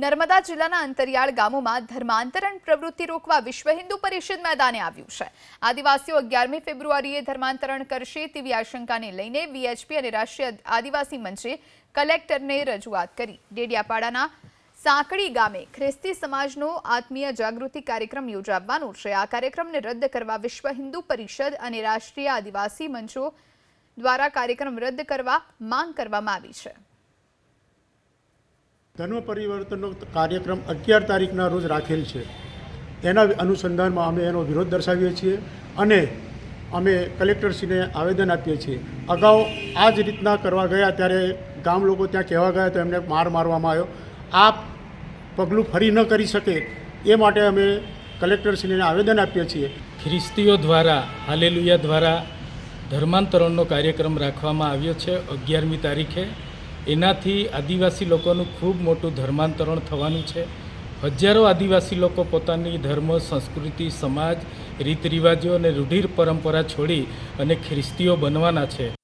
નર્મદા જિલ્લાના અંતરિયાળ ગામોમાં ધર્માંતરણ પ્રવૃત્તિ રોકવા વિશ્વ હિન્દુ પરિષદ મેદાને આવ્યું છે. આદિવાસીઓ અગિયારમી ફેબ્રુઆરીએ ધર્માંતરણ કરશે તેવી આશંકાને લઈને વીએચપી અને રાષ્ટ્રીય આદિવાસી મંચે કલેક્ટરને રજૂઆત કરી. ડેડિયાપાડાના સાંકડી ગામે ખ્રિસ્તી સમાજનો આત્મીય જાગૃતિ કાર્યક્રમ યોજાવાનો છે. આ કાર્યક્રમને રદ કરવા વિશ્વ હિન્દુ પરિષદ અને રાષ્ટ્રીય આદિવાસી મંચો દ્વારા કાર્યક્રમ રદ કરવા માંગ કરવામાં આવી છે. ધર્મ પરિવર્તનનો કાર્યક્રમ અગિયાર તારીખના રોજ રાખેલ છે. તેના અનુસંધાનમાં અમે એનો વિરોધ દર્શાવીએ છીએ અને અમે કલેક્ટરશ્રીને આવેદન આપીએ છીએ. અગાઉ આ જ રીતના કરવા ગયા ત્યારે ગામ લોકો ત્યાં કહેવા ગયા તો એમને માર મારવામાં આવ્યો. આ પગલું ફરી ન કરી શકે એ માટે અમે કલેક્ટરશ્રીને આવેદન આપીએ છીએ. ખ્રિસ્તીઓ દ્વારા, હાલેલુયા દ્વારા ધર્માંતરણનો કાર્યક્રમ રાખવામાં આવ્યો છે અગિયારમી તારીખે. એનાથી આદિવાસી લોકોનું ખૂબ મોટું ધર્માંતરણ થવાનું છે. હજારો આદિવાસી લોકો પોતાની ધર્મ, સંસ્કૃતિ, સમાજ રીત રિવાજો અને રૂઢિર પરંપરા છોડી અને ખ્રિસ્તીઓ બનવાના છે.